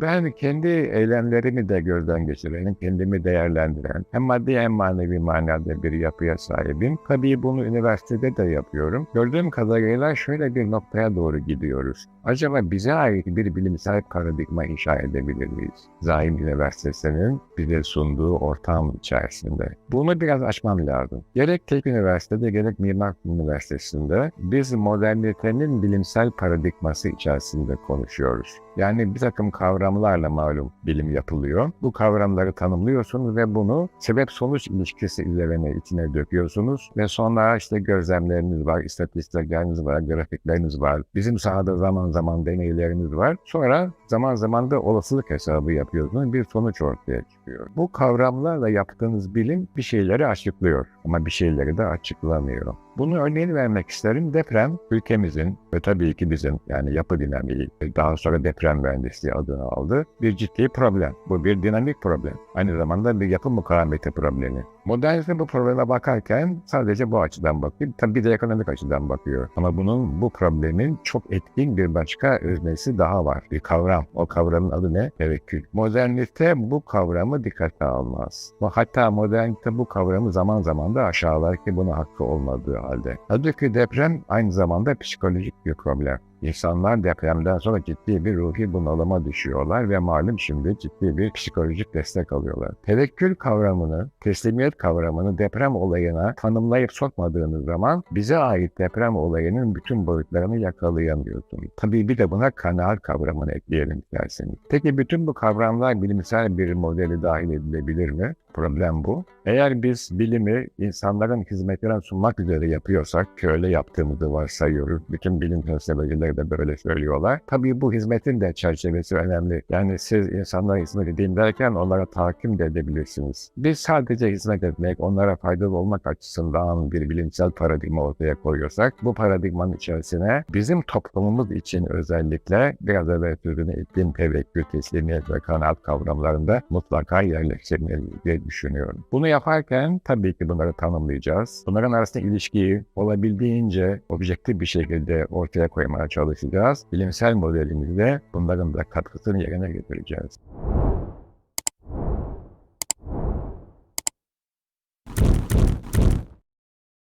Ben kendi eylemlerimi de gözden geçiren, kendimi değerlendiren, hem maddi hem manevi manada bir yapıya sahibim. Tabii bunu üniversitede de yapıyorum. Gördüğüm kadarıyla şöyle bir noktaya doğru gidiyoruz. Acaba bize ait bir bilimsel paradigma inşa edebilir miyiz? Zahim Üniversitesi'nin bize sunduğu ortam içerisinde. Bunu biraz açmam lazım. Gerek tek üniversitede gerek Mimar Üniversitesi'nde biz modernitenin bilimsel paradigması içerisinde konuşuyoruz. Yani bir takım kavramlarla malum bilim yapılıyor. Bu kavramları tanımlıyorsunuz ve bunu sebep-sonuç ilişkisi üzerine içine döküyorsunuz ve sonra işte gözlemleriniz var, istatistikleriniz var, grafikleriniz var. Bizim sahada zaman zaman deneylerimiz var. Sonra zaman zaman da olasılık hesabı yapıyorsunuz. Bir sonuç ortaya çıkıyor. Bu kavramlarla yaptığınız bilim bir şeyleri açıklıyor ama bir şeyleri de açıklamıyor. Bunu örneğini vermek isterim. Deprem ülkemizin ve tabii ki bizim yani yapı dinamiği daha sonra deprem mühendisliği adını aldı. Bir ciddi problem. Bu bir dinamik problem. Aynı zamanda bir yapı mukavemeti problemi. Modernite bu probleme bakarken sadece bu açıdan bakıyor. Tabii bir de ekonomik açıdan bakıyor. Ama bunun bu problemin çok etkin bir başka öznesi daha var. Bir kavram. O kavramın adı ne? Tevekkül. Modernite bu kavramı dikkate almaz. Hatta modernite bu kavramı zaman zaman da aşağılar ki buna hakkı olmadığı halde. Halbuki deprem aynı zamanda psikolojik bir problem. İnsanlar depremden sonra ciddi bir ruhi bunalıma düşüyorlar ve malum şimdi ciddi bir psikolojik destek alıyorlar. Tevekkül kavramını, teslimiyet kavramını deprem olayına tanımlayıp sokmadığınız zaman bize ait deprem olayının bütün boyutlarını yakalayamıyorsunuz. Tabii bir de buna kanaat kavramını ekleyelim isterseniz. Peki bütün bu kavramlar bilimsel bir modeli dahil edilebilir mi? Problem bu. Eğer biz bilimi insanların hizmetine sunmak üzere yapıyorsak, ki öyle yaptığımızı varsayıyoruz, bütün bilim felsefecileri de böyle söylüyorlar. Tabii bu hizmetin de çerçevesi önemli. Yani siz insanlara hizmet edeyim derken onlara tahakküm de edebilirsiniz. Biz sadece hizmet etmek, onlara faydalı olmak açısından bir bilimsel paradigma ortaya koyuyorsak, bu paradigmanın içerisine bizim toplumumuz için özellikle biraz evvel sözünü ettiğim tevekkül, teslimiyet ve kanaat kavramlarında mutlaka yerleştirmeliyiz düşünüyorum. Bunu yaparken tabii ki bunları tanımlayacağız. Bunların arasında ilişkiyi olabildiğince objektif bir şekilde ortaya koymaya çalışacağız. Bilimsel modelimizde bunların da katkısını yerine getireceğiz.